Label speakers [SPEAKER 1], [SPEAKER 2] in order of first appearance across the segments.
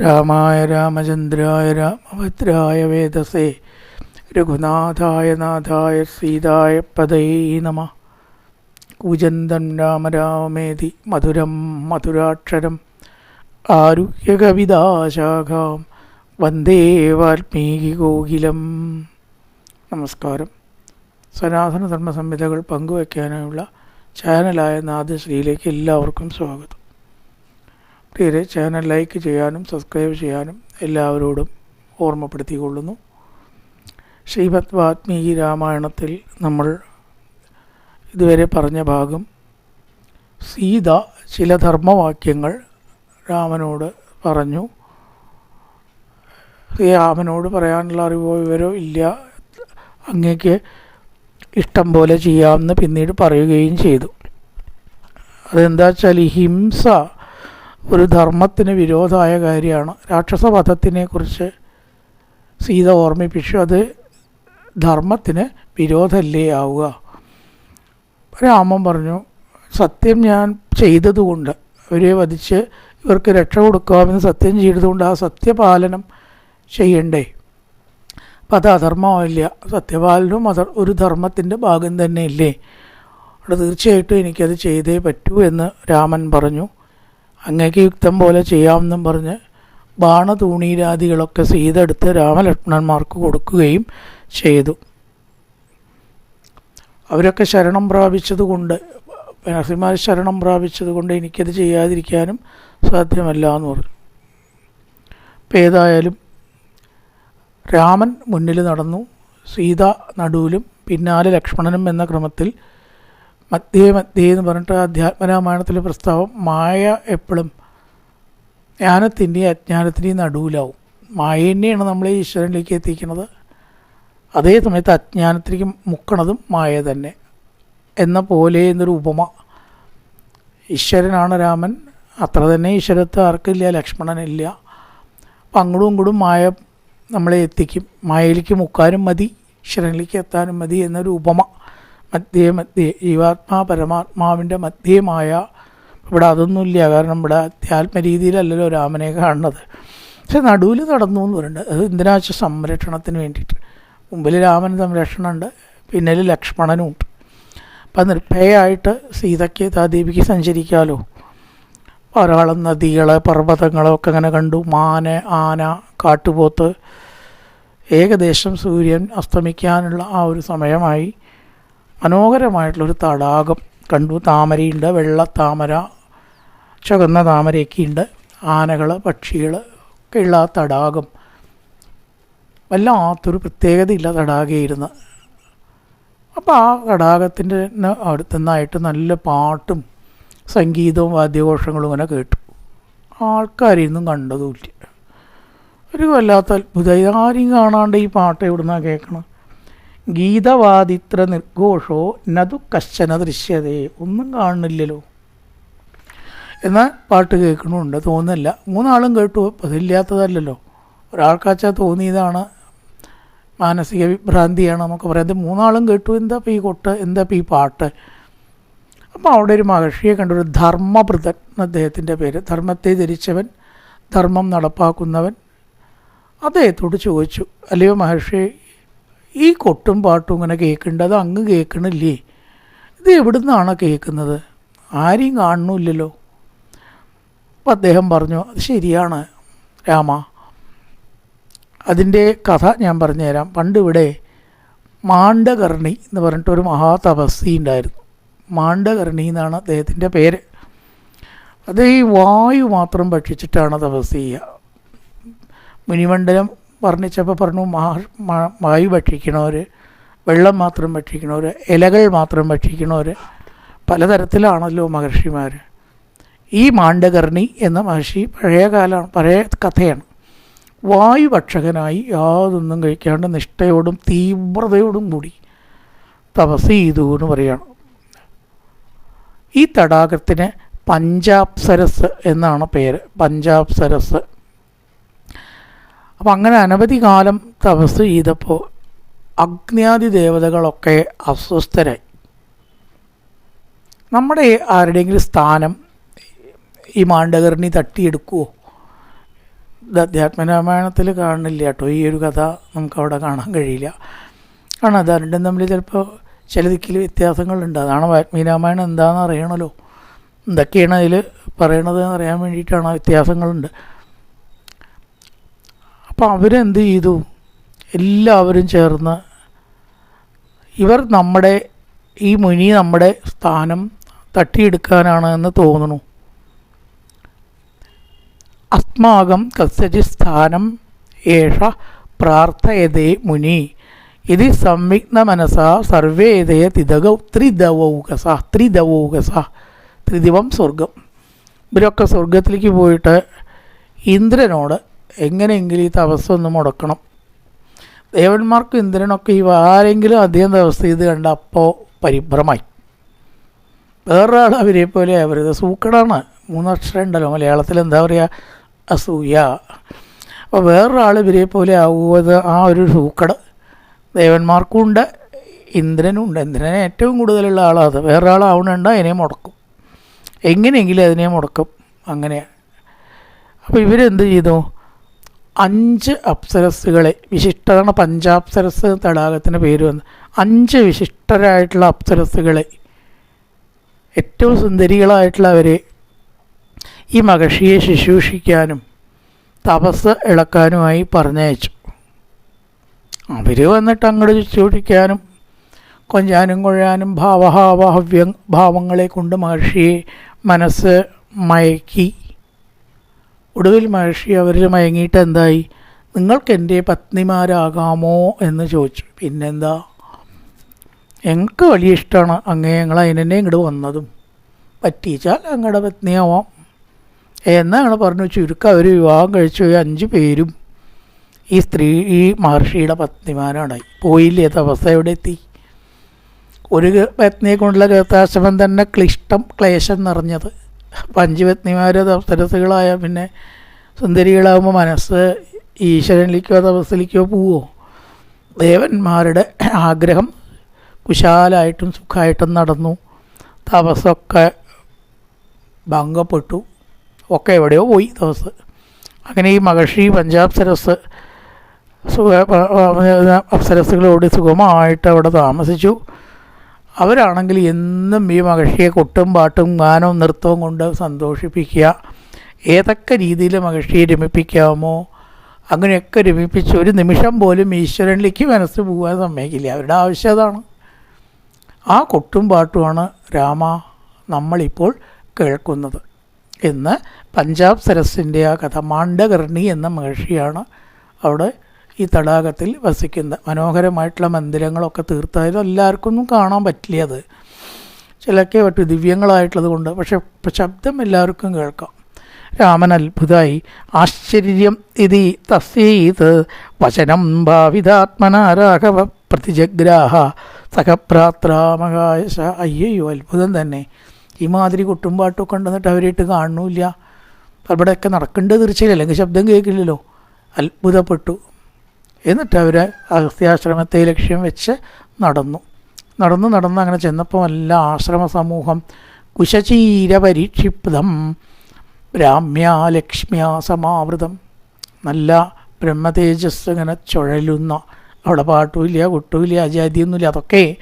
[SPEAKER 1] രാമായ രാമചന്ദ്രായ രാമഭദ്രായ വേദസേ രഘുനാഥായ നാഥായ സീതായ പദൈ നമ. കൂജന്തം രാമ രാമേതി മധുരം മധുരാക്ഷരം. ആരുഹ്യകവിതാശാഖാം വന്ദേ വാൽമീകി ഗോകിലം. നമസ്കാരം. സനാതന ധർമ്മ സംഹിതകൾ പങ്കുവയ്ക്കാനായുള്ള ചാനലായ നാദശ്രീയിലേക്ക് എല്ലാവർക്കും സ്വാഗതം. പ്രിയരെ ചാനൽ ലൈക്ക് ചെയ്യാനും സബ്സ്ക്രൈബ് ചെയ്യാനും എല്ലാവരോടും ഓർമ്മപ്പെടുത്തിക്കൊള്ളുന്നു. ശ്രീമദ് വാത്മീകി രാമായണത്തിൽ നമ്മൾ ഇതുവരെ പറഞ്ഞ ഭാഗം സീത ചില ധർമ്മവാക്യങ്ങൾ രാമനോട് പറഞ്ഞു. രാമനോട് പറയാനുള്ള അറിവോ വിവരോ ഇല്ല. അങ്ങേക്ക് ഇഷ്ടം പോലെ ചെയ്യാമെന്ന് പിന്നീട് പറയുകയും ചെയ്തു. അതെന്താ വെച്ചാൽ ഹിംസ ഒരു ധർമ്മത്തിന് വിരോധമായ കാര്യമാണ്. രാക്ഷസവധത്തിനെ കുറിച്ച് സീത ഓർമ്മിപ്പിച്ചു. അത് ധർമ്മത്തിന് വിരോധമല്ലേ ആവുക? രാമൻ പറഞ്ഞു സത്യം ഞാൻ ചെയ്തതുകൊണ്ട് അവരെ വധിച്ച് ഇവർക്ക് രക്ഷ കൊടുക്കാമെന്ന് സത്യം ചെയ്തതുകൊണ്ട് ആ സത്യപാലനം ചെയ്യണ്ടേ? അപ്പം അത് അധർമ്മമില്ല. സത്യപാലനവും അധർ ഒരു ധർമ്മത്തിന്റെ ഭാഗം തന്നെയില്ലേ. അവിടെ തീർച്ചയായിട്ടും എനിക്കത് ചെയ്തേ പറ്റൂ എന്ന് രാമൻ പറഞ്ഞു. അങ്ങേക്ക് യുക്തം പോലെ ചെയ്യാമെന്നും പറഞ്ഞ് ബാണതൂണീരാദികളൊക്കെ സീത എടുത്ത് രാമലക്ഷ്മണന്മാർക്ക് കൊടുക്കുകയും ചെയ്തു. അവരൊക്കെ ശരണം പ്രാപിച്ചതുകൊണ്ട് നരസിംഹ ശരണം പ്രാപിച്ചതുകൊണ്ട് എനിക്കത് ചെയ്യാതിരിക്കാനും സാധ്യമല്ല എന്ന് പറഞ്ഞു. ഇപ്പം ഏതായാലും രാമൻ മുന്നിൽ നടന്നു സീത നടുവിലും പിന്നാലെ ലക്ഷ്മണനും എന്ന ക്രമത്തിൽ മധ്യേ മധ്യേ എന്ന് പറഞ്ഞിട്ട് അധ്യാത്മരാമായണത്തിലെ പ്രസ്താവം മായ എപ്പോഴും ജ്ഞാനത്തിന്റെയും അജ്ഞാനത്തിന്റെയും നടുവിലാവും. മായ തന്നെയാണ് നമ്മളെ ഈശ്വരനിലേക്ക് എത്തിക്കുന്നത്. അതേ സമയത്ത് അജ്ഞാനത്തിലേക്ക് മുക്കണതും മായ തന്നെ. എന്ന പോലെ എന്നൊരു ഉപമ. ഈശ്വരനാണ് രാമൻ. അത്ര തന്നെ ഈശ്വരത്വം ആർക്കില്ല ലക്ഷ്മണനില്ല. അപ്പം അങ്ങോട്ടും ഇങ്ങോട്ടും മായ നമ്മളെ എത്തിക്കും. മായയിലേക്ക് മുക്കാനും മതി ഈശ്വരനിലേക്ക് എത്താനും മതി എന്നൊരു ഉപമ. മധ്യേ മധ്യേ ജീവാത്മാ പരമാത്മാവിന്റെ മധ്യമായ ഇവിടെ അതൊന്നുമില്ല. കാരണം ഇവിടെ അധ്യാത്മരീതിയിലല്ലല്ലോ രാമനെ കാണുന്നത്. പക്ഷെ നടുവിൽ നടന്നു എന്ന് പറയുന്നുണ്ട്. അത് ഇന്ദിരാശ സംരക്ഷണത്തിന് വേണ്ടിയിട്ട്. മുമ്പിൽ രാമൻ സംരക്ഷണമുണ്ട്. പിന്നിൽ ലക്ഷ്മണനും ഉണ്ട്. അപ്പം നിർഭയമായിട്ട് സീതയ്ക്ക് താദേവിക്ക് സഞ്ചരിക്കാമല്ലോ ധാരാളം നദികൾ പർവതങ്ങളൊക്കെ അങ്ങനെ കണ്ടു. മാന ആന കാട്ടുപോത്ത്. ഏകദേശം സൂര്യൻ അസ്തമിക്കാനുള്ള ആ ഒരു സമയമായി. മനോഹരമായിട്ടുള്ളൊരു തടാകം കണ്ടു. താമരയുണ്ട് വെള്ള താമര ചുവന്ന താമരയൊക്കെ ഉണ്ട്. ആനകൾ പക്ഷികൾ ഒക്കെ ഉള്ള ആ തടാകം. വല്ലാത്തൊരു പ്രത്യേകതയില്ല തടാകയിരുന്ന് അപ്പോൾ ആ തടാകത്തിന്റെ അടുത്തു നിന്നായിട്ട് നല്ല പാട്ടും സംഗീതവും വാദ്യഘോഷങ്ങളും ഇങ്ങനെ കേട്ടു. ആൾക്കാരെയൊന്നും കണ്ടതുമില്ല. ഒരു വല്ലാത്ത അത്ഭുതം ആരെയും കാണാണ്ട് ഈ പാട്ട് എവിടുന്നാണ് കേൾക്കണം ഗീതവാദിത്ര നിർഘോഷോ നതു കശ്ചന ദൃശ്യതേ. ഒന്നും കാണുന്നില്ലല്ലോ. എന്നാൽ പാട്ട് കേൾക്കണമുണ്ട് തോന്നുന്നില്ല. മൂന്നാളും കേട്ടു. അതില്ലാത്തതല്ലല്ലോ ഒരാൾക്കാച്ചാൽ തോന്നിയതാണ്. മാനസിക വിഭ്രാന്തിയാണ് നമുക്ക് പറയാം മൂന്നാളും കേട്ടു. എന്താ ഈ കൊട്ട്? എന്താ ഈ പാട്ട്? അപ്പോൾ അവിടെ ഒരു മഹർഷിയെ കണ്ടൊരു ധർമ്മഭൃതൻ അദ്ദേഹത്തിന്റെ പേര്. ധർമ്മത്തെ ധരിച്ചവൻ ധർമ്മം നടപ്പാക്കുന്നവൻ അദ്ദേഹത്തോട് ചോദിച്ചു. അല്ലയോ മഹർഷി കൊട്ടും പാട്ടും ഇങ്ങനെ കേൾക്കുന്നുണ്ട് അത് അങ്ങ് കേൾക്കണില്ലേ? ഇത് എവിടുന്നാണ് കേൾക്കുന്നത്? ആരെയും കാണുന്നില്ലല്ലോ. അപ്പം അദ്ദേഹം പറഞ്ഞു അത് ശരിയാണ് രാമ. അതിന്റെ കഥ ഞാൻ പറഞ്ഞുതരാം. പണ്ടിവിടെ മാണ്ഡകർണി എന്ന് പറഞ്ഞിട്ടൊരു മഹാതപസ്സി ഉണ്ടായിരുന്നു. മാണ്ഡകർണി എന്നാണ് അദ്ദേഹത്തിന്റെ പേര്. അത് ഈ വായു മാത്രം ഭക്ഷിച്ചിട്ടാണ് തപസ് ചെയ്യുക മുനിമണ്ഡലം വർണിച്ചപ്പോൾ പറഞ്ഞു വായു ഭക്ഷിക്കണവർ വെള്ളം മാത്രം ഭക്ഷിക്കണവർ ഇലകൾ മാത്രം ഭക്ഷിക്കണവർ പലതരത്തിലാണല്ലോ മഹർഷിമാർ ഈ മാണ്ഡകർണി എന്ന മഹർഷി പഴയ കാലമാണ് പഴയ കഥയാണ്. വായുഭക്ഷകനായി യാതൊന്നും കഴിക്കാണ്ട് നിഷ്ഠയോടും തീവ്രതയോടും കൂടി തപസ് ചെയ്തു എന്ന് പറയുകയാണ് ഈ തടാകത്തിന് പഞ്ചാപ്സരസ് എന്നാണ് പേര്. പഞ്ചാപ്സരസ്. അപ്പം അങ്ങനെ അനവധി കാലം തപസ് ചെയ്തപ്പോൾ അഗ്നിയാദി ദേവതകളൊക്കെ അസ്വസ്ഥരായി. നമ്മുടെ ആരുടെയെങ്കിലും സ്ഥാനം ഈ മാണ്ഡകർണി തട്ടിയെടുക്കുമോ ഇത് അധ്യാത്മരാമായണത്തിൽ കാണുന്നില്ല കേട്ടോ. ഈ ഒരു കഥ നമുക്കവിടെ കാണാൻ കഴിയില്ല. കാരണം അത് രണ്ടും തമ്മിൽ ചിലപ്പോൾ ചില ദിക്കിൽ വ്യത്യാസങ്ങളുണ്ട്. അതാണ് വാത്മീ രാമായണം എന്താണെന്ന് അറിയണമല്ലോ എന്തൊക്കെയാണ് അതിൽ പറയണത് എന്ന് അറിയാൻ വേണ്ടിയിട്ടാണ് വ്യത്യാസങ്ങളുണ്ട്. അപ്പോൾ അവരെന്ത് ചെയ്തു? എല്ലാവരും ചേർന്ന് ഇവർ നമ്മുടെ ഈ മുനി നമ്മുടെ സ്ഥാനം തട്ടിയെടുക്കാനാണ് എന്ന് തോന്നുന്നു. അസ്മാകം കസ്യചി സ്ഥാനം ഏഷ പ്രാർത്ഥയതേ മുനി. ഇത് സംവിഗ്ന മനസ സർവേതയ തിതക ത്രിദവൗകസ ത്രിദവൗകസ ത്രിദിവം സ്വർഗം. ഇവരൊക്കെ സ്വർഗത്തിലേക്ക് പോയിട്ട് ഇന്ദ്രനോട് എങ്ങനെയെങ്കിലും ഈ തപസ് ഒന്ന് മുടക്കണം. ദേവന്മാർക്കും ഇന്ദ്രനൊക്കെ ഈ ആരെങ്കിലും അധികം തപസ് ചെയ്ത് കണ്ട അപ്പോൾ പരിഭ്രമായി. വേറൊരാൾ അവരെ പോലെ അവരത് സൂക്കടാണ് മൂന്നക്ഷരം ഉണ്ടല്ലോ മലയാളത്തിൽ എന്താ പറയുക അസൂയ. അപ്പോൾ വേറൊരാൾ ഇവരെ പോലെ ആവുന്നത് ആ ഒരു സൂക്കട് ദേവന്മാർക്കും ഉണ്ട് ഇന്ദ്രനും ഉണ്ട്. ഇന്ദ്രനെ ഏറ്റവും കൂടുതലുള്ള ആളാണ് വേറൊരാളാവണുണ്ട് അതിനെ മുടക്കും. എങ്ങനെയെങ്കിലും അതിനെ മുടക്കും. അങ്ങനെയാണ് അപ്പോൾ ഇവരെന്ത് ചെയ്തു? അഞ്ച് അപ്സരസ്സുകളെ വിശിഷ്ടതാണ് പഞ്ചാപ്സരസ് തടാകത്തിന്റെ പേര് വന്ന് അഞ്ച് വിശിഷ്ടരായിട്ടുള്ള അപ്സരസ്സുകളെ. ഏറ്റവും സുന്ദരികളായിട്ടുള്ളവരെ ഈ മഹർഷിയെ ശുശ്രൂഷിക്കാനും തപസ് ഇളക്കാനുമായി പറഞ്ഞയച്ചു. അവർ വന്നിട്ട് അങ്ങോട്ട് ശുശ്രൂഷിക്കാനും കൊഞ്ചാനും കൊഴാനും ഭാവഹാവഹവ്യ ഭാവങ്ങളെ കൊണ്ട് മഹർഷിയെ മനസ്സ് മയക്കി. ഒടുവിൽ മഹർഷി അവരിൽ മയങ്ങിയിട്ട് എന്തായി? നിങ്ങൾക്ക് എന്റെ പത്നിമാരാകാമോ? എന്ന് ചോദിച്ചു. പിന്നെന്താ? ഞങ്ങൾക്ക് വലിയ ഇഷ്ടമാണ് അങ്ങേ ഞങ്ങൾ അതിനെന്നെ ഇങ്ങോട്ട് വന്നതും. പറ്റിച്ചാൽ അങ്ങയുടെ പത്നിയാവാം. എന്നാണ് പറഞ്ഞു ചുരുക്കം അവർ വിവാഹം കഴിച്ചു അഞ്ച് പേരും ഈ സ്ത്രീ ഈ മഹർഷിയുടെ പത്നിമാരാണായി. പോയില്ലേ തപസ എവിടെ എത്തി? ഒരു പത്നിയെ കൊണ്ടുള്ള ഗതാശ്രമം തന്നെ ക്ലിഷ്ടം ക്ലേശം നിറഞ്ഞത്. അപ്പം അഞ്ച് പിന്നെ സുന്ദരികളാകുമ്പോൾ മനസ്സ് ഈശ്വരനിലേക്കോ തപസ്സിലേക്കോ പോവോ? ദേവന്മാരുടെ ആഗ്രഹം കുശാലായിട്ടും സുഖമായിട്ടും നടന്നു. തപസ്സൊക്കെ ഭംഗപ്പെട്ടു. ഒക്കെ എവിടെയോ പോയി തപസ്. അങ്ങനെ ഈ മഹർഷി പഞ്ചാബ് സരസ് സുഖ അപ്സരസുകളോട് സുഖമായിട്ട് അവിടെ താമസിച്ചു. അവരാണെങ്കിൽ എന്നും ഈ മഹർഷിയെ കൊട്ടും പാട്ടും ഗാനവും നൃത്തവും കൊണ്ട് സന്തോഷിപ്പിക്കുക. ഏതൊക്കെ രീതിയിൽ മഹർഷിയെ രമിപ്പിക്കാമോ അങ്ങനെയൊക്കെ രമിപ്പിച്ച് ഒരു നിമിഷം പോലും ഈശ്വരനിലേക്ക് മനസ്സ് പോകാൻ സമ്മതിക്കില്ല. അവരുടെ ആവശ്യം അതാണ്. ആ കൊട്ടും പാട്ടുമാണ് രാമ നമ്മളിപ്പോൾ കേൾക്കുന്നത് എന്ന് പഞ്ചാബ് സരസിന്റെ ആ കഥ മാണ്ഡകർണി എന്ന മഹർഷിയാണ് അവിടെ ഈ തടാകത്തിൽ വസിക്കുന്നത് മനോഹരമായിട്ടുള്ള മന്ദിരങ്ങളൊക്കെ തീർത്തായാലും എല്ലാവർക്കും കാണാൻ പറ്റില്ല അത് ചിലക്കെ പറ്റൂ ദിവ്യങ്ങളായിട്ടുള്ളത് കൊണ്ട് പക്ഷെ ശബ്ദം എല്ലാവർക്കും കേൾക്കാം. രാമൻ അത്ഭുതമായി ആശ്ചര്യം ഇതി തസ്യീത് വചനം ഭാവിതാത്മന രാഘവ പ്രതിജഗ്രാഹ സഹപ്രാത്രാമകാശ അയ്യോ അത്ഭുതം തന്നെ. ഈ മാതിരി കൊട്ടുംപാട്ടൊക്കെ ഉണ്ടെന്നിട്ട് അവരായിട്ട് കാണുന്നില്ല അവിടെയൊക്കെ നടക്കേണ്ടത് തീർച്ചയായില്ല അല്ലെങ്കിൽ ശബ്ദം കേൾക്കില്ലല്ലോ. അത്ഭുതപ്പെട്ടു. എന്നിട്ട് അവർ അഗസ്ത്യാശ്രമത്തെ ലക്ഷ്യം വെച്ച് നടന്നു. നടന്ന് നടന്ന് അങ്ങനെ ചെന്നപ്പോൾ എല്ലാ ആശ്രമ സമൂഹം കുശചീര പരീക്ഷിപ്തം. ബ്രാഹ്മ്യ ലക്ഷ്മ്യ സമാവൃതം. നല്ല ബ്രഹ്മതേജസ് ഇങ്ങനെ ചുഴലുന്ന അവിടെ പാട്ടുമില്ല കൊട്ടുമില്ല അജാതിയൊന്നുമില്ല അതൊക്കെ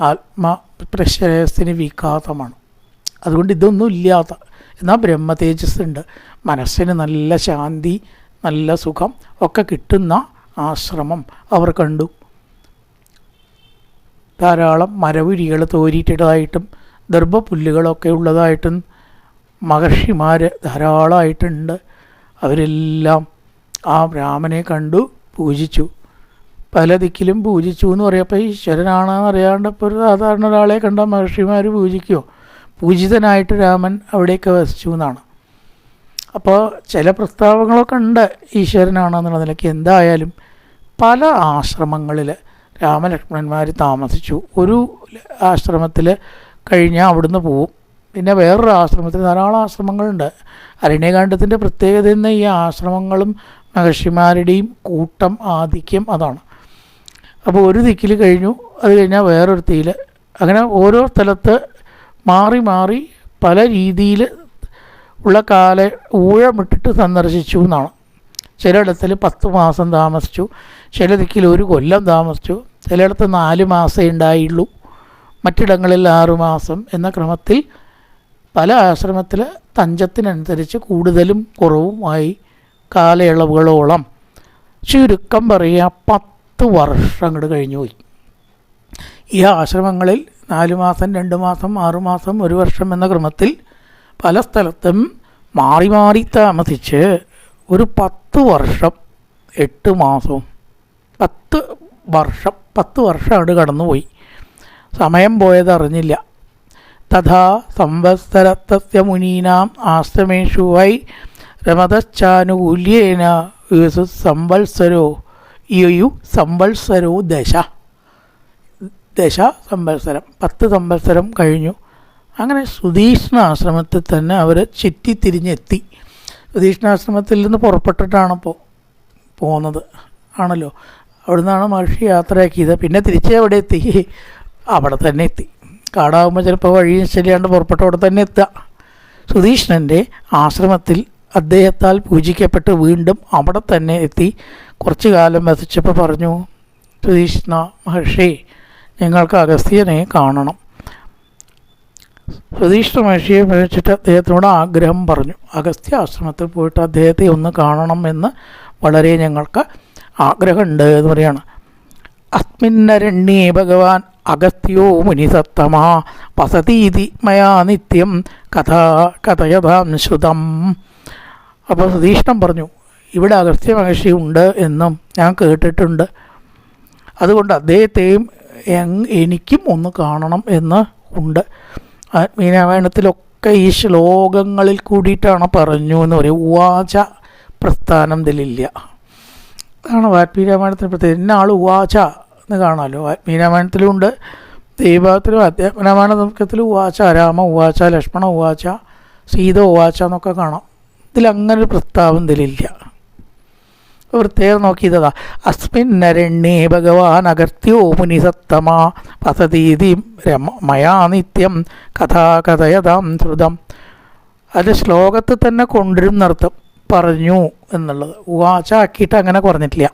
[SPEAKER 1] ആത്മപ്രശ്രയത്തിന് വിഘാതമാണ്. അതുകൊണ്ട് ഇതൊന്നും ഇല്ലാത്ത എന്നാൽ ബ്രഹ്മ തേജസ് ഉണ്ട് മനസ്സിന് നല്ല ശാന്തി നല്ല സുഖം ഒക്കെ കിട്ടുന്ന ആശ്രമം അവർ കണ്ടു. ധാരാളം മരവുരികൾ തോരിയിട്ടതായിട്ടും ദർഭപുല്ലുകളൊക്കെ ഉള്ളതായിട്ടും മഹർഷിമാർ ധാരാളമായിട്ടുണ്ട്. അവരെല്ലാം ആ രാമനെ കണ്ടു പൂജിച്ചു. പല ദിക്കിലും പൂജിച്ചു എന്ന് പറയപ്പോൾ ഈശ്വരനാണെന്ന് അറിയാണ്ടപ്പോൾ ഒരു സാധാരണ ഒരാളെ കണ്ട മഹർഷിമാർ പൂജിക്കുമോ പൂജിതനായിട്ട് രാമൻ അവിടെയൊക്കെ വസിച്ചു എന്നാണ്. അപ്പോൾ ചില പ്രസ്താവങ്ങളൊക്കെ ഉണ്ട് ഈശ്വരനാണെന്നുള്ള നിലയ്ക്ക് എന്തായാലും പല ആശ്രമങ്ങളിൽ രാമലക്ഷ്മണന്മാർ താമസിച്ചു. ഒരു ആശ്രമത്തിൽ കഴിഞ്ഞാൽ അവിടുന്ന് പോവും. പിന്നെ വേറൊരു ആശ്രമത്തിൽ ധാരാളം ആശ്രമങ്ങളുണ്ട്. അരണ്യകാണ്ഡത്തിന്റെ പ്രത്യേകത എന്ന് ഈ ആശ്രമങ്ങളും മഹർഷിമാരുടെയും കൂട്ടം ആധിക്യം അതാണ്. അപ്പോൾ ഒരു ദിക്കിൽ കഴിഞ്ഞു അത് കഴിഞ്ഞാൽ വേറൊരു തീയിൽ അങ്ങനെ ഓരോ സ്ഥലത്ത് മാറി മാറി പല രീതിയിൽ ഉള്ള കാല ഊഴമിട്ടിട്ട് സന്ദർശിച്ചു എന്നാണ്. ചിലയിടത്തിൽ പത്ത് മാസം താമസിച്ചു ചിലതിക്കിൽ ഒരു കൊല്ലം താമസിച്ചു ചിലയിടത്ത് നാല് മാസമേ ഉണ്ടായുള്ളൂ മറ്റിടങ്ങളിൽ ആറുമാസം എന്ന ക്രമത്തിൽ പല ആശ്രമത്തിൽ തഞ്ചത്തിനനുസരിച്ച് കൂടുതലും കുറവുമായി കാലയളവുകളോളം. ചുരുക്കം പറയുക പത്ത് വർഷങ്ങൾ കഴിഞ്ഞുപോയി ഈ ആശ്രമങ്ങളിൽ നാല് മാസം രണ്ട് മാസം ആറുമാസം ഒരു വർഷം എന്ന ക്രമത്തിൽ പല സ്ഥലത്തും മാറി മാറി താമസിച്ച് ഒരു പത്ത് വർഷം എട്ട് മാസവും പത്ത് വർഷം പത്ത് വർഷമാണ് കടന്നുപോയി. സമയം പോയതറിഞ്ഞില്ല. തഥാ സംവത്സരത്തസ്യ മുനീനാം ആശ്രമേഷു വൈ രമതശ്ചാനുകൂല്യേന യേസു സംവത്സരോ യു സംവത്സരോ ദശ. ദശ സംവത്സരം പത്ത് സംവത്സരം കഴിഞ്ഞു. അങ്ങനെ സുധീഷ്ണാശ്രമത്തിൽ തന്നെ അവർ ചുറ്റിത്തിരിഞ്ഞെത്തി. സുധീഷ്ണാശ്രമത്തിൽ നിന്ന് പുറപ്പെട്ടിട്ടാണ് പോ പോകുന്നത് ആണല്ലോ? അവിടെ നിന്നാണ് മഹർഷി യാത്രയാക്കിയത്. പിന്നെ തിരിച്ച് എവിടെ എത്തി? അവിടെ തന്നെ എത്തി. കാടാകുമ്പോൾ ചിലപ്പോൾ വഴി ശരിയാണ്ട് പുറപ്പെട്ട അവിടെ തന്നെ എത്തുക. സുധീഷ്ണന്റെ ആശ്രമത്തിൽ അദ്ദേഹത്താൽ പൂജിക്കപ്പെട്ട് വീണ്ടും അവിടെ തന്നെ എത്തി. കുറച്ചു കാലം വസിച്ചപ്പോൾ പറഞ്ഞു സുധീഷ്ണ മഹർഷി ഞങ്ങൾക്ക് അഗസ്ത്യനെ കാണണം. സുധീഷ്ണ മഹർഷിയെ വിളിച്ചിട്ട് അദ്ദേഹത്തിനോട് ആഗ്രഹം പറഞ്ഞു. അഗസ്ത്യ ആശ്രമത്തിൽ പോയിട്ട് അദ്ദേഹത്തെ ഒന്ന് കാണണം എന്ന് വളരെ ഞങ്ങൾക്ക് ആഗ്രഹമുണ്ട് എന്ന് പറയാണ്. അസ്മിന്നരണ്യേ ഭഗവാൻ അഗസ്ത്യോ മുനിസത്തമാ വസതീതി മയാ നിത്യം കഥ കഥയതാം ശ്രുതം. അപ്പോൾ സുധീഷ്ണം പറഞ്ഞു ഇവിടെ അഗസ്ത്യ മഹർഷി ഉണ്ട് എന്നും ഞാൻ കേട്ടിട്ടുണ്ട്. അതുകൊണ്ട് അദ്ദേഹത്തെയും എനിക്കും ഒന്ന് കാണണം എന്ന് ഉണ്ട്. ആത്മീയരാമായണത്തിലൊക്കെ ഈ ശ്ലോകങ്ങളിൽ കൂടിയിട്ടാണ് പറഞ്ഞു എന്ന് പറയും. ഉവാച പ്രസ്ഥാനം ഇതിലില്ല അതാണ് വാത്മീരാമായണത്തിന് പ്രത്യേകത. ഇന്ന ആൾ ഉവാച എന്ന് കാണാമല്ലോ ആത്മീയരാമായണത്തിലുണ്ട്. ദൈവത്തിലും അധ്യാത്മരാമായണ നമുക്കത്തിൽ ഉവാച രാമ ഉവാച ലക്ഷ്മണ ഉവാച സീത ഉവാച എന്നൊക്കെ കാണാം. ഇതിലങ്ങനൊരു പ്രസ്താവന പ്രസ്താവം ഇതിലില്ല പ്രത്യേകം നോക്കിയതാ. അസ്മിന്നരണ്യേ ഭഗവാൻ അഗർത്യോ മുനിസത്തമാ. വസതീതി മയാ നിത്യം കഥാകഥയതാം ശ്രുതം. അത് ശ്ലോകത്തിൽ തന്നെ കൊണ്ടുവരുന്നർത്ഥം പറഞ്ഞു എന്നുള്ളത്. വാച്ചാക്കിയിട്ട് അങ്ങനെ കുറഞ്ഞിട്ടില്ല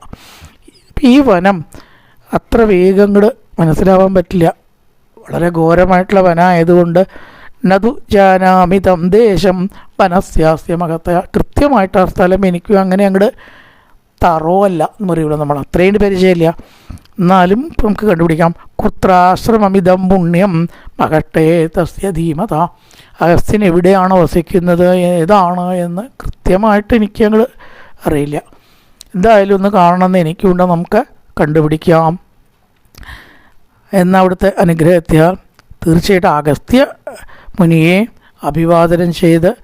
[SPEAKER 1] ഈ വനം അത്ര വേഗം കൂടെ മനസ്സിലാവാൻ പറ്റില്ല. വളരെ ഘോരമായിട്ടുള്ള വനമായതുകൊണ്ട് നതു ജാനാമിതം ദേശം വനസ്യാസ്യ മഹത്ത കൃത്യമായിട്ട് ആ സ്ഥലം എനിക്കും അങ്ങനെ അങ്ങോട്ട് തറവല്ല എന്ന് പറയുള്ളൂ നമ്മൾ അത്രയും പരിചയമില്ല എന്നാലും നമുക്ക് കണ്ടുപിടിക്കാം. കുത്രാശ്രമമിതം പുണ്യം മകട്ടെ തസ്യ ധീമത. അഗസ്ത്യൻ എവിടെയാണ് വസിക്കുന്നത്? ഏതാണ് എന്ന് കൃത്യമായിട്ട് എനിക്ക് ഞങ്ങൾ അറിയില്ല. എന്തായാലും ഒന്ന് കാണണമെന്ന് എനിക്കുണ്ട്. നമുക്ക് കണ്ടുപിടിക്കാം. എന്ന അവിടുത്തെ തീർച്ചയായിട്ടും അഗസ്ത്യ മുനിയെ അഭിവാദനം ചെയ്ത്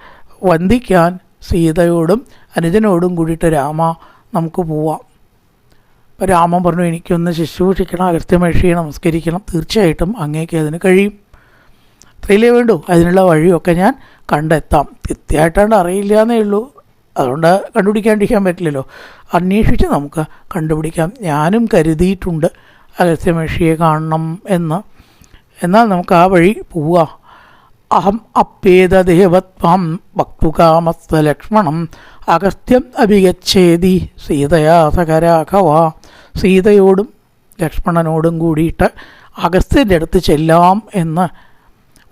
[SPEAKER 1] വന്ദിക്കാൻ സീതയോടും അനുജനോടും കൂടിയിട്ട് രാമ നമുക്ക് പോവാം. അപ്പോൾ രാമൻ പറഞ്ഞു എനിക്കൊന്ന് ശുശ്രൂഷിക്കണം അഗസ്ത്യമഹർഷിയെ നമസ്കരിക്കണം. തീർച്ചയായിട്ടും അങ്ങേക്ക് അതിന് കഴിയും. അത്രയില്ലേ വേണ്ടൂ? അതിനുള്ള വഴിയൊക്കെ ഞാൻ കണ്ടെത്താം. കൃത്യമായിട്ടാണ്ട് അറിയില്ല എന്നേ ഉള്ളൂ. അതുകൊണ്ട് കണ്ടുപിടിക്കാണ്ടിരിക്കാൻ പറ്റില്ലല്ലോ. അന്വേഷിച്ച് നമുക്ക് കണ്ടുപിടിക്കാം. ഞാനും കരുതിയിട്ടുണ്ട് അഗസ്ത്യമഹർഷിയെ കാണണം എന്ന്. എന്നാൽ നമുക്ക് ആ വഴി പോവുക അഹം അപ്പേതദേവത്വം ഭക്തുകാമസ്ത ലക്ഷ്മണം അഗസ്ത്യം അഭിഗച്ഛേതി സീതയാ സകരാഘവ സീതയോടും ലക്ഷ്മണനോടും കൂടിയിട്ട് അഗസ്ത്യന്റെ അടുത്ത് ചെല്ലാം എന്ന്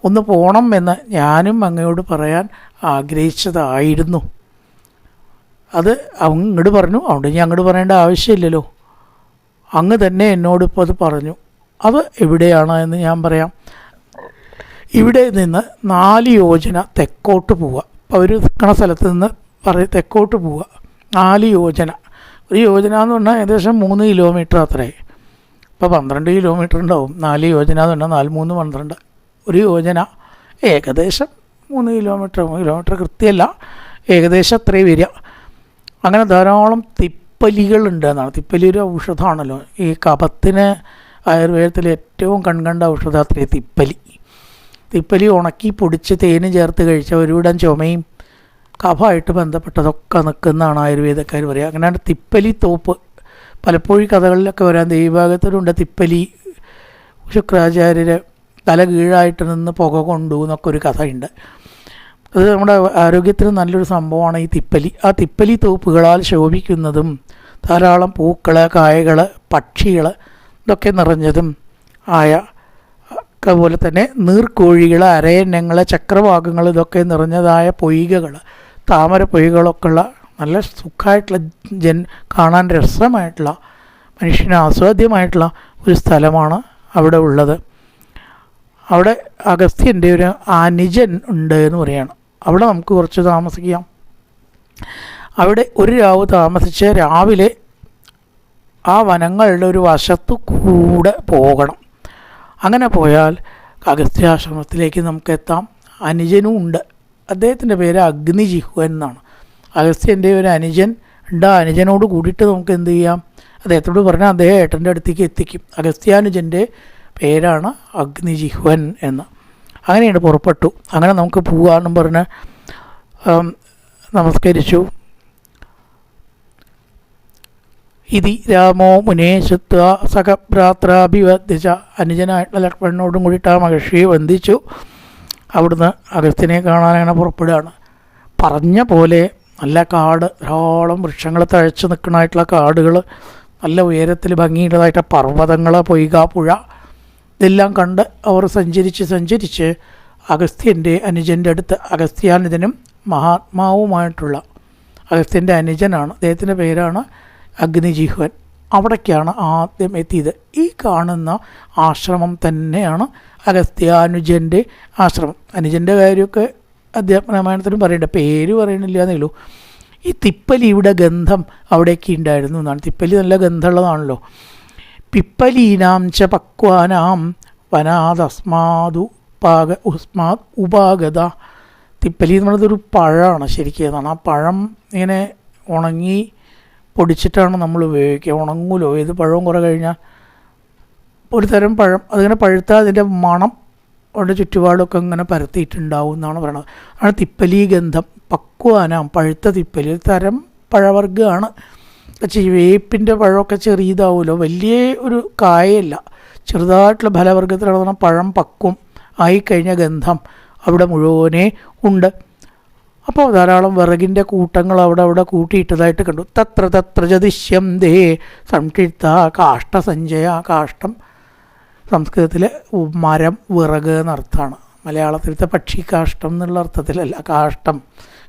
[SPEAKER 1] ഒന്ന് പോകണം എന്ന് ഞാനും അങ്ങയോട് പറയാൻ ആഗ്രഹിച്ചതായിരുന്നു. അത് അങ്ങോട്ട് പറഞ്ഞു അതുകൊണ്ട് ഞാൻ അങ്ങോട്ട് പറയേണ്ട ആവശ്യമില്ലല്ലോ. അങ്ങ് തന്നെ എന്നോട് ഇപ്പോൾ അത് പറഞ്ഞു. അത് എവിടെയാണ് എന്ന് ഞാൻ പറയാം. ഇവിടെ നിന്ന് നാല് യോജന തെക്കോട്ട് പോവുക. അപ്പോൾ അവർ നിൽക്കുന്ന സ്ഥലത്ത് നിന്ന് പറയും തെക്കോട്ട് പോവുക. നാല് യോജന. ഒരു യോജന എന്ന് പറഞ്ഞാൽ ഏകദേശം മൂന്ന് കിലോമീറ്റർ അത്രേ. ഇപ്പോൾ പന്ത്രണ്ട് കിലോമീറ്റർ ഉണ്ടാവും. നാല് യോജന എന്ന് പറഞ്ഞാൽ നാല് മൂന്ന് പന്ത്രണ്ട്. ഒരു യോജന ഏകദേശം മൂന്ന് കിലോമീറ്റർ മൂന്ന് കിലോമീറ്റർ കൃത്യമല്ല. ഏകദേശം അത്രയും വരിക. അങ്ങനെ ധാരാളം തിപ്പലികളുണ്ട് എന്നാണ്. തിപ്പലി ഒരു ഔഷധമാണല്ലോ. ഈ കപത്തിന് ആയുർവേദത്തിൽ ഏറ്റവും കൺകണ്ട ഔഷധം അത്രേ തിപ്പലി. തിപ്പലി ഉണക്കി പൊടിച്ച് തേനും ചേർത്ത് കഴിച്ച ഒരുവിടം ചുമയും കഫമായിട്ട് ബന്ധപ്പെട്ടതൊക്കെ നിൽക്കുന്നതാണ് ആയുർവേദക്കാർ പറയുക. അങ്ങനെയാണ് തിപ്പലി തോപ്പ്. പലപ്പോഴും കഥകളിലൊക്കെ വരാൻ ദൈവഭാഗത്തിലുണ്ട് തിപ്പലി. ശുക്രാചാര്യരെ തല കീഴായിട്ട് നിന്ന് പുക കൊണ്ടു എന്നൊക്കെ ഒരു കഥയുണ്ട്. അത് നമ്മുടെ ആരോഗ്യത്തിന് നല്ലൊരു സംഭവമാണ് ഈ തിപ്പലി. ആ തിപ്പലി തോപ്പുകളാൽ ശോഭിക്കുന്നതും ധാരാളം പൂക്കൾ കായകൾ പക്ഷികൾ ഇതൊക്കെ നിറഞ്ഞതും ആയ അതുപോലെ തന്നെ നീർക്കോഴികൾ അരയന്നങ്ങൾ ചക്രവാകങ്ങൾ ഇതൊക്കെ നിറഞ്ഞതായ പൊയ്കകൾ താമര പൊയ്കളൊക്കെ ഉള്ള നല്ല സുഖമായിട്ടുള്ള ജൻ കാണാൻ രസമായിട്ടുള്ള മനുഷ്യന് ആസ്വാദ്യമായിട്ടുള്ള ഒരു സ്ഥലമാണ് അവിടെ ഉള്ളത്. അവിടെ അഗസ്ത്യന്റെ ഒരു അനുജൻ ഉണ്ട് എന്ന് പറയാണ്. അവിടെ നമുക്ക് കുറച്ച് താമസിക്കാം. അവിടെ ഒരു രാവ് താമസിച്ച് രാവിലെ ആ വനങ്ങളുടെ ഒരു വശത്തു കൂടെ പോകണം. അങ്ങനെ പോയാൽ അഗസ്ത്യാശ്രമത്തിലേക്ക് നമുക്ക് എത്താം. അനുജനും ഉണ്ട്. അദ്ദേഹത്തിന്റെ പേര് അഗ്നിജിഹ്വൻ എന്നാണ്. അഗസ്ത്യന്റെ ഒരു അനുജൻ ഉണ്ട്. ആ അനുജനോട് കൂടിയിട്ട് നമുക്ക് എന്ത് ചെയ്യാം? അദ്ദേഹത്തോട് പറഞ്ഞാൽ അദ്ദേഹം ഏട്ടന്റെ അടുത്തേക്ക് എത്തിക്കും. അഗസ്ത്യാനുജന്റെ പേരാണ് അഗ്നിജിഹ്വൻ എന്ന്. അങ്ങനെയാണ് പുറപ്പെട്ടു. അങ്ങനെ നമുക്ക് പോകാമെന്നും പറഞ്ഞ് നമസ്കരിച്ചു. ഇതി രാമോ മുനേശത്വ ശുത്വ സഖഭ്രാത്രാഭിവദ്ധിച്ച അനുജനായിട്ടുള്ള ലക്ഷ്മണനോടും കൂടിയിട്ട് ആ മഹർഷിയെ വന്ദിച്ചു. അവിടുന്ന് അഗസ്ത്യനെ കാണാനാണ് പുറപ്പെടുകയാണ്. പറഞ്ഞ പോലെ നല്ല കാട് ധാരാളം വൃക്ഷങ്ങൾ തഴച്ചു നിൽക്കണമായിട്ടുള്ള കാടുകൾ നല്ല ഉയരത്തിൽ ഭംഗിയുള്ളതായിട്ട് പർവതങ്ങൾ പൊയ്ക പുഴ ഇതെല്ലാം കണ്ട് അവർ സഞ്ചരിച്ച് സഞ്ചരിച്ച് അഗസ്ത്യന്റെ അനുജന്റെ അടുത്ത് അഗസ്ത്യാനുജനും മഹാത്മാവുമായിട്ടുള്ള അഗസ്ത്യന്റെ അനുജനാണ്. അദ്ദേഹത്തിന്റെ പേരാണ് അഗ്നിജിഹ്വൻ. അവിടേക്കാണ് ആദ്യം എത്തിയത്. ഈ കാണുന്ന ആശ്രമം തന്നെയാണ് അഗസ്ത്യാനുജന്റെ ആശ്രമം. അനുജന്റെ കാര്യമൊക്കെ അധ്യാപനമാനത്തിനും പറയേണ്ട പേര് പറയണില്ല എന്നേ ഉള്ളൂ ഈ തിപ്പലിയുടെ ഗന്ധം അവിടേക്ക് ഉണ്ടായിരുന്നു എന്നാണ്. തിപ്പലി നല്ല ഗന്ധമുള്ളതാണല്ലോ. പിപ്പലീനാം ച പക്വാനാം വനാദസ്മാതു പാക ഉസ്മാത് ഉപാഗത. തിപ്പലി എന്ന് പറയുന്നത് ഒരു പഴമാണ് ശരിക്കും എന്നാണ്. ആ പഴം ഇങ്ങനെ ഉണങ്ങി പൊടിച്ചിട്ടാണ് നമ്മൾ ഉപയോഗിക്കുക. ഉണങ്ങൂലോ? ഏത് പഴവും കുറേ കഴിഞ്ഞാൽ ഒരു തരം പഴം അതിങ്ങനെ പഴുത്താൽ അതിന്റെ മണം അവിടെ ചുറ്റുപാടൊക്കെ ഇങ്ങനെ പരത്തിയിട്ടുണ്ടാവും എന്നാണ് പറയുന്നത്. ആണ് തിപ്പലി ഗന്ധം പക്വാനാം പഴുത്ത തിപ്പലി. തരം പഴവർഗമാണ്. പക്ഷേ ഈ വേപ്പിന്റെ പഴമൊക്കെ ചെറിയതാവുമല്ലോ വലിയ ഒരു കായല്ല ചെറുതായിട്ടുള്ള ഫലവർഗത്തിലുള്ള പഴം പക്വം ആയിക്കഴിഞ്ഞ ഗന്ധം അവിടെ മുഴുവനേ ഉണ്ട്. അപ്പോൾ ധാരാളം വിറകിന്റെ കൂട്ടങ്ങൾ അവിടെ അവിടെ കൂട്ടിയിട്ടതായിട്ട് കണ്ടു. തത്ര തത്ര ജതിശ്യം ദേ സംക്ഷിപ്ത കാഷ്ടസഞ്ചയ കാഷ്ടം സംസ്കൃതത്തിൽ മരം വിറക് എന്നർത്ഥമാണ്. മലയാളത്തിലത്തെ പക്ഷി കാഷ്ടം എന്നുള്ള അർത്ഥത്തിലല്ല. കാഷ്ടം.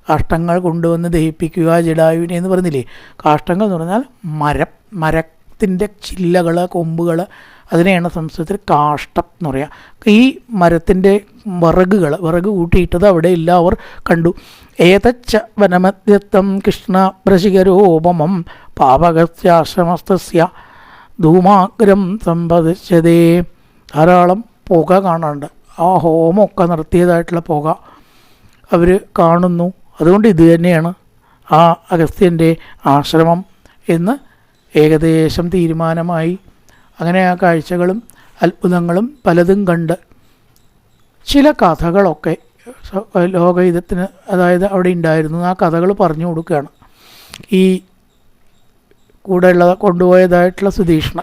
[SPEAKER 1] കാഷ്ടങ്ങൾ കൊണ്ടുവന്ന് ദഹിപ്പിക്കുക ജഡായുവിനെ എന്ന് പറഞ്ഞില്ലേ? കാഷ്ടങ്ങൾ എന്ന് പറഞ്ഞാൽ മരം. മരത്തിന്റെ ചില്ലകൾ കൊമ്പുകൾ അതിനെയാണ് സംസ്കൃതത്തിൽ കാഷ്ടം എന്ന് പറയുക ഈ മരത്തിന്റെ വിറകുകൾ വിറക് കൂട്ടിയിട്ടത് അവിടെ എല്ലാവർ കണ്ടു. ഏതച്ച വനമധ്യത്വം കൃഷ്ണ ഭ്രശികരോപമം പാപകസ്യാശ്രമസ്തസ്യ ധൂമാഗ്രം സമ്പദിച്ചതേ ധാരാളം പുക കാണാണ്ട് ആ ഹോമൊക്കെ നടത്തിയതായിട്ടുള്ള പുക അവർ കാണുന്നു. അതുകൊണ്ട് ഇത് തന്നെയാണ് ആ അഗസ്ത്യന്റെ ആശ്രമം എന്ന് ഏകദേശം തീരുമാനമായി. അങ്ങനെ ആ കാഴ്ചകളും അത്ഭുതങ്ങളും പലതും കണ്ട് ചില കഥകളൊക്കെ ലോകയുധത്തിന് അതായത് അവിടെ ഉണ്ടായിരുന്നു. ആ കഥകൾ പറഞ്ഞു കൊടുക്കുകയാണ്. ഈ കൂടെയുള്ള കൊണ്ടുപോയതായിട്ടുള്ള സുധീഷ്ണ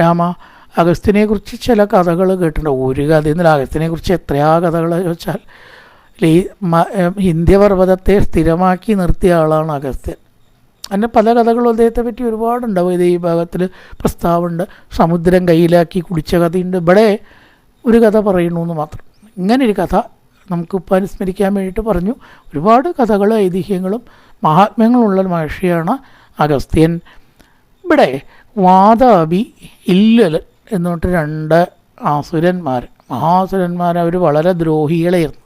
[SPEAKER 1] രാമ അഗസ്ത്യനെക്കുറിച്ച് ചില കഥകൾ കേട്ടിട്ടുണ്ട്. ഒരു കഥയെന്നില്ല അഗസ്ത്യനെക്കുറിച്ച് എത്രയാ കഥകൾ വെച്ചാൽ ഈ മ- പർവതത്തെ സ്ഥിരമാക്കി നിർത്തിയ ആളാണ് അഗസ്ത്യൻ. അങ്ങനെ പല കഥകളും അദ്ദേഹത്തെ പറ്റി ഒരുപാടുണ്ടാവും ഇത് ഈ ഭാഗത്തിൽ പ്രസ്താവമുണ്ട്. സമുദ്രം കയ്യിലാക്കി കുടിച്ച കഥയുണ്ട്. ഇവിടെ ഒരു കഥ പറയണു എന്ന് മാത്രം. ഒരു കഥ നമുക്ക് ഇപ്പം അനുസ്മരിക്കാൻ വേണ്ടിയിട്ട് പറഞ്ഞു. ഒരുപാട് കഥകളും ഐതിഹ്യങ്ങളും മഹാത്മ്യങ്ങളുള്ള മഹർഷിയാണ് അഗസ്ത്യൻ. ഇവിടെ വാതാപി ഇല്ലലൻ എന്നിട്ട് രണ്ട് ആസുരന്മാർ മഹാസുരന്മാർ അവർ വളരെ ദ്രോഹികളായിരുന്നു.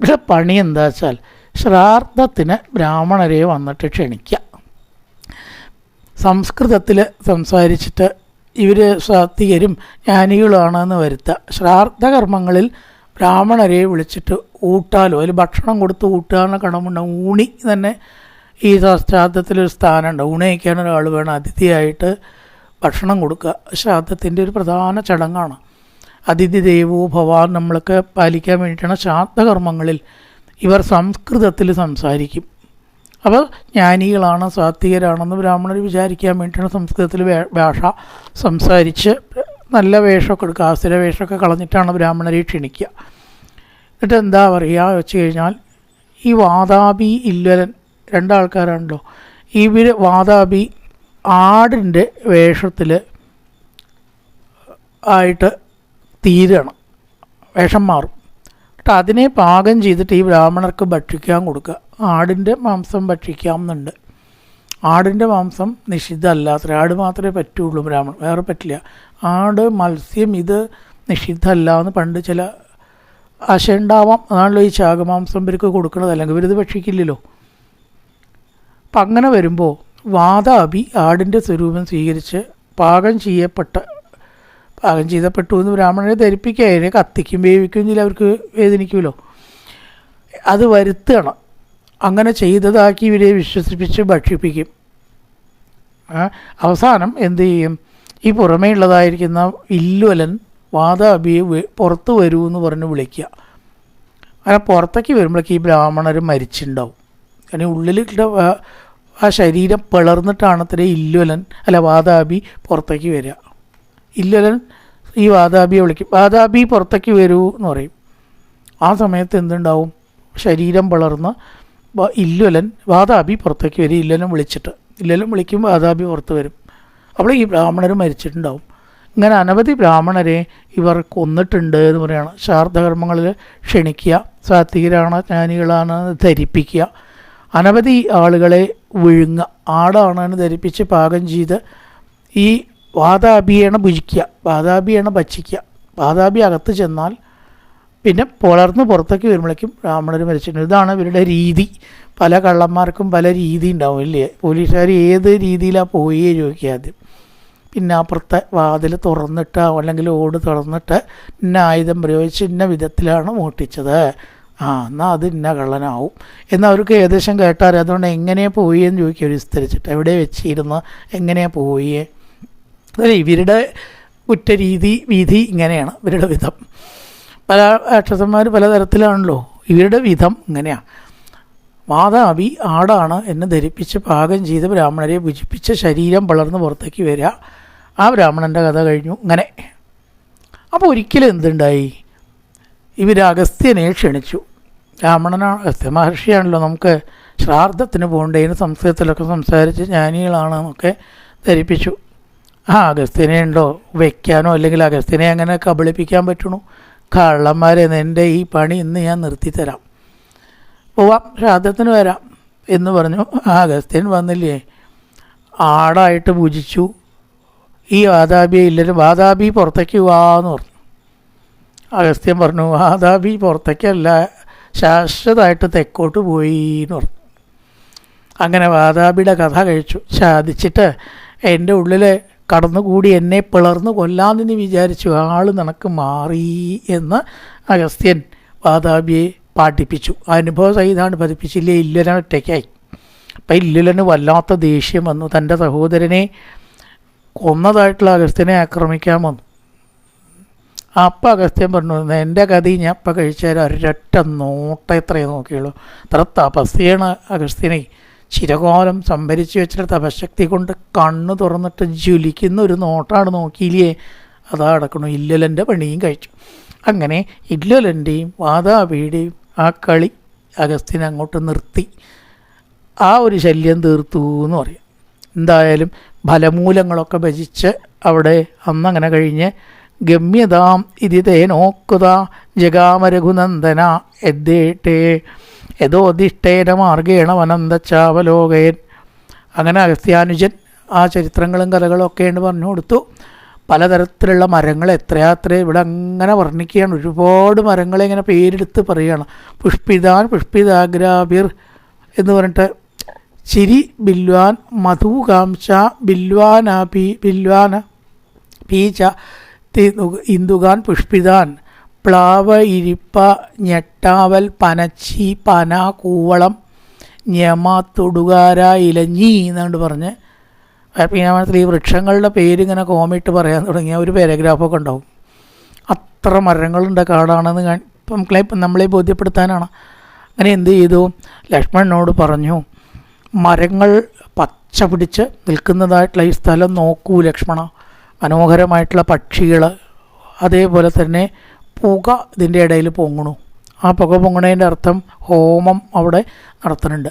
[SPEAKER 1] ഇവിടെ പണി എന്താ വെച്ചാൽ ശ്രാദ്ധത്തിന് ബ്രാഹ്മണരെ വന്നിട്ട് ക്ഷണിക്കുക സംസ്കൃതത്തിൽ സംസാരിച്ചിട്ട് ഇവർ സാത്വികരും ജ്ഞാനികളുമാണെന്ന് വരുത്തുക ശ്രാദ്ധകർമ്മങ്ങളിൽ ബ്രാഹ്മണരെ വിളിച്ചിട്ട് ഊട്ടാലോ അതിൽ ഭക്ഷണം കൊടുത്ത് ഊട്ടാനുള്ള കടമുണ്ട് ഊണി തന്നെ ഈ ശ്രാദ്ധത്തിലൊരു സ്ഥാനമുണ്ട്. ഊണയിക്കാൻ ഒരാൾ വേണം അതിഥിയായിട്ട് ഭക്ഷണം കൊടുക്കുക. ശ്രാദ്ധത്തിന്റെ ഒരു പ്രധാന ചടങ്ങാണ്. അതിഥി ദേവോ ഭവാൻ നമ്മളൊക്കെ പാലിക്കാൻ വേണ്ടിയിട്ടാണ് ശ്രാദ്ധകർമ്മങ്ങളിൽ ഇവർ സംസ്കൃതത്തിൽ സംസാരിക്കും. അപ്പോൾ ജ്ഞാനികളാണ് സാത്വികരാണെന്ന് ബ്രാഹ്മണർ വിചാരിക്കാൻ വേണ്ടിയിട്ടാണ് സംസ്കൃതത്തിൽ ഭാഷ സംസാരിച്ച് നല്ല വേഷമൊക്കെ എടുക്കുക. ആസുര വേഷമൊക്കെ കളഞ്ഞിട്ടാണ് ബ്രാഹ്മണരെ ക്ഷണിക്കുക. എന്നിട്ട് എന്താ പറയുക വെച്ച് കഴിഞ്ഞാൽ ഈ വാതാപി ഇല്ലലൻ രണ്ടാൾക്കാരാണല്ലോ. ഇവർ വാതാപി ആടിന്റെ വേഷത്തിൽ ആയിട്ട് തീരണം. വേഷം മാറും. എന്നിട്ട് അതിനെ പാകം ചെയ്തിട്ട് ഈ ബ്രാഹ്മണർക്ക് ഭക്ഷിക്കാൻ കൊടുക്കുക. ആടിന്റെ മാംസം ഭക്ഷിക്കാം എന്നുണ്ട് ആടിന്റെ മാംസം നിഷിദ്ധമല്ലാത്ത ആട് മാത്രമേ പറ്റുള്ളൂ ബ്രാഹ്മണൻ വേറെ പറ്റില്ല. ആട് മത്സ്യം ഇത് നിഷിദ്ധമല്ല എന്ന് പണ്ട് ചില ആശയുണ്ടാവാം അതാണല്ലോ ഈ ചാകമാംസം ഇവർക്ക് കൊടുക്കുന്നത് അല്ലെങ്കിൽ ഇവരിത് ഭക്ഷിക്കില്ലല്ലോ. അപ്പം അങ്ങനെ വരുമ്പോൾ വാതാപി ആടിന്റെ സ്വരൂപം സ്വീകരിച്ച് പാകം ചെയ്യപ്പെട്ട പാകം ചെയ്തപ്പെട്ടു എന്ന് ബ്രാഹ്മണനെ ധരിപ്പിക്കുക അതിനെ കത്തിക്കും വേവിക്കും ചില അവർക്ക് വേദനിക്കുമല്ലോ. അത് വരുത്തണം. അങ്ങനെ ചെയ്തതാക്കി ഇവരെ വിശ്വസിപ്പിച്ച് ഭക്ഷിപ്പിക്കും. അവസാനം എന്ത് ചെയ്യും? ഈ പുറമേ ഉള്ളതായിരിക്കുന്ന ഇല്ലുവലൻ വാതാപിയെ പുറത്ത് വരൂ എന്ന് പറഞ്ഞ് വിളിക്കുക. അങ്ങനെ പുറത്തേക്ക് വരുമ്പോഴേക്ക് ഈ ബ്രാഹ്മണർ മരിച്ചിട്ടുണ്ടാവും. കാരണം ഉള്ളിൽ ആ- ശരീരം പിളർന്നിട്ടാണ് അത്ര ഇല്ലൊലൻ അല്ല വാതാബി പുറത്തേക്ക് വരിക. ഇല്ലൊലൻ ഈ വാദാബിയെ വിളിക്കും. വാദാബി പുറത്തേക്ക് വരൂ എന്ന് പറയും. ആ സമയത്ത് എന്തുണ്ടാവും? ശരീരം പിളർന്ന് ഇല്ലൊലൻ വാദാബി പുറത്തേക്ക് വരും. ഇല്ലലൻ വിളിച്ചിട്ട്. ഇല്ലലൻ വിളിക്കും വാദാബി പുറത്ത് വരും. അപ്പോൾ ഈ ബ്രാഹ്മണർ മരിച്ചിട്ടുണ്ടാവും. ഇങ്ങനെ അനവധി ബ്രാഹ്മണരെ ഇവർ കൊന്നിട്ടുണ്ട് എന്ന് പറയുകയാണ് ശാർദ്ധകർമ്മങ്ങളിൽ ക്ഷണിക്കുക സാത്വികരാണ് ജ്ഞാനികളാണ് ധരിപ്പിക്കുക. അനവധി ആളുകളെ വിഴുങ്ങുക. ആടാണെന്ന് ധരിപ്പിച്ച് പാകം ചെയ്ത് ഈ വാതാഭിയണ ഭുജിക്കുക വാതാഭിയണ ഭക്ഷിക്കുക. വാതാഭി അകത്ത് ചെന്നാൽ പിന്നെ പുലർന്ന് പുറത്തേക്ക് വരുമ്പോഴേക്കും ബ്രാഹ്മണർ മരിച്ചിട്ടുണ്ട്. ഇതാണ് ഇവരുടെ രീതി. പല കള്ളന്മാർക്കും പല രീതി ഉണ്ടാവും ഇല്ലേ? പോലീസുകാർ ഏത് രീതിയിലാണ് പോയി ചോദിക്കുക ആദ്യം. പിന്നെ അപ്പുറത്തെ വാതിൽ തുറന്നിട്ട് അല്ലെങ്കിൽ ഓട് തുറന്നിട്ട് ഇന്ന ആയുധം പ്രയോഗിച്ച് ഇന്ന വിധത്തിലാണ് മോഷ്ടിച്ചത്. ആ എന്നാൽ അത് ഇന്ന കള്ളനാവും. എന്നാൽ അവർക്ക് ഏകദേശം കേട്ടാൽ അതുകൊണ്ട് എങ്ങനെയാണ് പോയി എന്ന് ചോദിക്കുക ഒരു വിസ്തരിച്ചിട്ട് എവിടെ വെച്ചിരുന്ന് എങ്ങനെയാണ് പോയി? അതെ ഇവരുടെ കുറ്റരീതി വിധി ഇങ്ങനെയാണ്. ഇവരുടെ വിധം. പല രാക്ഷസന്മാർ പലതരത്തിലാണല്ലോ ഇവരുടെ വിധം ഇങ്ങനെയാണ് മാതാവി ആടാണ് എന്ന് ധരിപ്പിച്ച് പാകം ചെയ്ത് ബ്രാഹ്മണരെ ഭുജിപ്പിച്ച് ശരീരം വളർന്ന് പുറത്തേക്ക് വരിക ആ ബ്രാഹ്മണന്റെ കഥ കഴിഞ്ഞു. ഇങ്ങനെ. അപ്പോൾ ഒരിക്കലും എന്തുണ്ടായി? ഇവർ അഗസ്ത്യനെ ക്ഷണിച്ചു. അഗസ്ത്യ മഹർഷിയാണല്ലോ നമുക്ക് ശ്രാദ്ധത്തിന് പോകേണ്ടതിന് സംസ്കൃതത്തിലൊക്കെ സംസാരിച്ച് ജ്ഞാനികളാണെന്നൊക്കെ ധരിപ്പിച്ചു. ആ അഗസ്ത്യനെ ഉണ്ടോ? വയ്ക്കാനോ അല്ലെങ്കിൽ അഗസ്ത്യനെ അങ്ങനെ കബളിപ്പിക്കാൻ പറ്റണു? കള്ളന്മാരെ എന്റെ ഈ പണി ഇന്ന് ഞാൻ നിർത്തിത്തരാം. പോവാം ശ്രാദ്ധത്തിന് വരാം എന്ന് പറഞ്ഞു. ആ അഗസ്ത്യൻ വന്നില്ലേ? ആടായിട്ട് പൂജിച്ചു. ഈ വാതാബിയെ ഇല്ലല്ലോ. വാതാബി പുറത്തേക്ക് വാന്ന് പറഞ്ഞു. അഗസ്ത്യൻ പറഞ്ഞു വാതാബി പുറത്തേക്കല്ല ശാശ്വതമായിട്ട് തെക്കോട്ട് പോയി എന്ന് പറഞ്ഞു. അങ്ങനെ വാതാബിയുടെ കഥ കഴിച്ചു. ശാദിച്ചിട്ട് എന്റെ ഉള്ളിൽ കടന്നുകൂടി എന്നെ പിളർന്ന് കൊല്ലാമെന്ന് വിചാരിച്ചു. ആൾ നിനക്ക് മാറി എന്ന് അഗസ്ത്യൻ വാതാബിയെ പാഠിപ്പിച്ചു അനുഭവ സഹിതാണ് പതിപ്പിച്ചില്ലേ? ഇല്ലന ഒറ്റയ്ക്കായി. അപ്പം ഇല്ലുലന് വല്ലാത്ത ദേഷ്യം വന്നു. തന്റെ സഹോദരനെ കൊന്നതായിട്ടുള്ള അഗസ്ത്യനെ ആക്രമിക്കാൻ വന്നു. അപ്പം അഗസ്ത്യൻ പറഞ്ഞു എന്റെ കഥ ഞാൻ ഇപ്പം കഴിച്ചാൽ ഒരൊറ്റ നോട്ട എത്രയേ നോക്കിയുള്ളൂ. അത്ര തപസ്യാണ് അഗസ്ത്യനെ. ചിരകോലം സംഭരിച്ചു വെച്ചിട്ട് തപശക്തി കൊണ്ട് കണ്ണ് തുറന്നിട്ട് ജ്വലിക്കുന്ന ഒരു നോട്ടാണ് നോക്കിയില്ലേ? അതാ അടക്കണു. ഇല്ലലന്റെ പണിയും കഴിച്ചു. അങ്ങനെ ഇല്ലലന്റെയും വാതാപിയുടെയും ആ കളി അഗസ്ത്യൻ അങ്ങോട്ട് നിർത്തി. ആ ഒരു ശല്യം തീർത്തു എന്ന് പറയും. എന്തായാലും ഫലമൂലങ്ങളൊക്കെ ഭജിച്ച് അവിടെ അന്നങ്ങനെ കഴിഞ്ഞ് ഗമ്യതാം ഇതി തേനോക്കുത ജഗാമരഘുനന്ദന എദ്ദേട്ടേ. യഥോദിഷ്ടേന മാർഗേണ വനന്തച്ചാവലോകയൻ. അങ്ങനെ അഗസ്ത്യാനുജൻ ആ ചരിത്രങ്ങളും കഥകളും ഒക്കെയാണ് പറഞ്ഞു കൊടുത്തു. പലതരത്തിലുള്ള മരങ്ങൾ എത്രയാത്ര ഇവിടെ അങ്ങനെ വർണിക്കുകയാണ്. ഒരുപാട് മരങ്ങളെ ഇങ്ങനെ പേരെടുത്ത് പറയുകയാണ്. പുഷ്പിതാൻ പുഷ്പിതാഗ്രാബിർ എന്ന് പറഞ്ഞിട്ട് ചിരി ബില്വാൻ മധുകാംശ ബില്വാനാപി ബില്വാന പീച്ച ഇന്ദുകാൻ പുഷ്പിതാൻ പ്ലാവ് ഇരിപ്പ ഞെട്ടാവൽ പനച്ചി പന കൂവളം ഞമ തൊടുകാര ഇലഞ്ഞി എന്നുകൊണ്ട് പറഞ്ഞ്. പിന്നെ ഈ വൃക്ഷങ്ങളുടെ പേരിങ്ങനെ കോമിട്ട് പറയാൻ തുടങ്ങിയ ഒരു പാരഗ്രാഫൊക്കെ ഉണ്ടാവും. അത്ര മരങ്ങളുണ്ട് കാടാണെന്ന് നമ്മളെ നമ്മളെ ബോധ്യപ്പെടുത്താനാണ്. അങ്ങനെ എന്ത് ചെയ്തു? ലക്ഷ്മണനോട് പറഞ്ഞു മരങ്ങൾ പച്ച പിടിച്ച് നിൽക്കുന്നതായിട്ടുള്ള ഈ സ്ഥലം നോക്കൂ ലക്ഷ്മണ. മനോഹരമായിട്ടുള്ള പക്ഷികൾ അതേപോലെ തന്നെ പുക ഇതിന്റെ ഇടയിൽ പൊങ്ങണു ആ പുക പൊങ്ങണേന്റെ അർത്ഥം ഹോമം അവിടെ നടത്തുന്നുണ്ട്.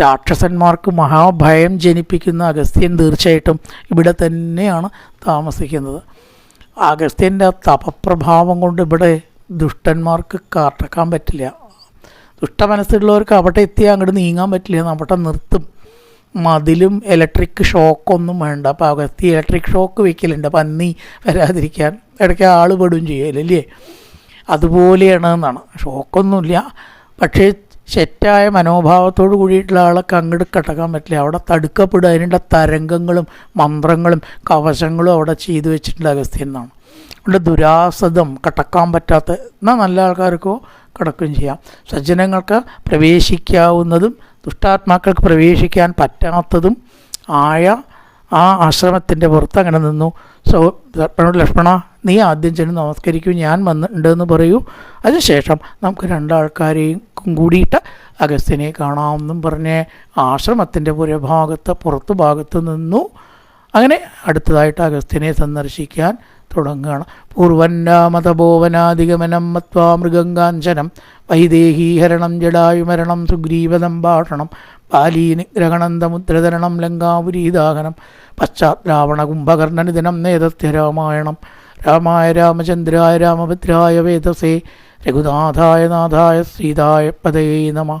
[SPEAKER 1] രാക്ഷസന്മാർക്ക് മഹാഭയം ജനിപ്പിക്കുന്ന അഗസ്ത്യൻ തീർച്ചയായിട്ടും ഇവിടെ തന്നെയാണ് താമസിക്കുന്നത്. അഗസ്ത്യന്റെ തപപ്രഭാവം കൊണ്ട് ഇവിടെ ദുഷ്ടന്മാർക്ക് കാട്ടക്കാൻ പറ്റില്ല. ദുഷ്ടമനസ്സുള്ളവർക്ക് അവിടെ എത്തിയാൽ അങ്ങോട്ട് നീങ്ങാൻ പറ്റില്ല. അവിടെ നിർത്തും. മതിലും ഇലക്ട്രിക് ഷോക്കൊന്നും വേണ്ട. അപ്പോൾ അകത്ത് ഇലക്ട്രിക് ഷോക്ക് വെക്കലുണ്ട്. പന്നി വരാതിരിക്കാൻ ഇടയ്ക്ക് ആൾ പെടുകയും ചെയ്യലല്ലേ? അതുപോലെയാണ് എന്നാണ്. ഷോക്കൊന്നുമില്ല പക്ഷേ ശെറ്റായ മനോഭാവത്തോട് കൂടിയിട്ടുള്ള ആളൊക്കെ അങ്ങോട്ട് കടക്കാൻ പറ്റില്ല. അവിടെ തടുക്കപ്പെടുക അതിനുള്ള തരംഗങ്ങളും മന്ത്രങ്ങളും കവശങ്ങളും അവിടെ ചെയ്തു വെച്ചിട്ടുള്ള അഗസ്ത്യൻ എന്നാണ്. അതുകൊണ്ട് ദുരാസതം കടക്കാൻ പറ്റാത്ത എന്നാൽ നല്ല ആൾക്കാർക്കോ കടക്കുകയും ചെയ്യാം. സജ്ജനങ്ങൾക്ക് പ്രവേശിക്കാവുന്നതും ദുഷ്ടാത്മാക്കൾക്ക് പ്രവേശിക്കാൻ പറ്റാത്തതും ആയ ആ ആശ്രമത്തിന്റെ പുറത്ത് അങ്ങനെ നിന്നു. സോ ലക്ഷ്മണ നീ ആദ്യം ചെന്ന് നമസ്കരിക്കൂ ഞാൻ വന്നിട്ടുണ്ടെന്ന് പറയൂ. അതിനുശേഷം നമുക്ക് രണ്ടാൾക്കാരെയും കൂടിയിട്ട് അഗസ്ത്യനെ കാണാമെന്നും പറഞ്ഞ് ആശ്രമത്തിന്റെ പുരഭാഗത്ത് പുറത്തു ഭാഗത്ത് നിന്നു. അങ്ങനെ അടുത്തതായിട്ട് അഗസ്ത്യനെ സന്ദർശിക്കാൻ തുടങ്ങുകയാണ്. പൂർവന്നാമതപോവനാധിഗമനം മത്വാ മൃഗങ്കാഞ്ചനം വൈദേഹീഹരണം ജടായുമരണം സുഗ്രീവദംഭാഷണം ബാലീനിഗ്രഹണന്തമുദ്രധരണം ലങ്കാപുരീദാഹനം പശ്ചാത് രാവണ കുംഭകർണനിധനം നേതസ്യ രാമായണം. രാമായ രാമചന്ദ്രായ രാമഭദ്രായ വേദസേ. രഘുനാഥായ നാഥായ സീതായ പദേ നമ.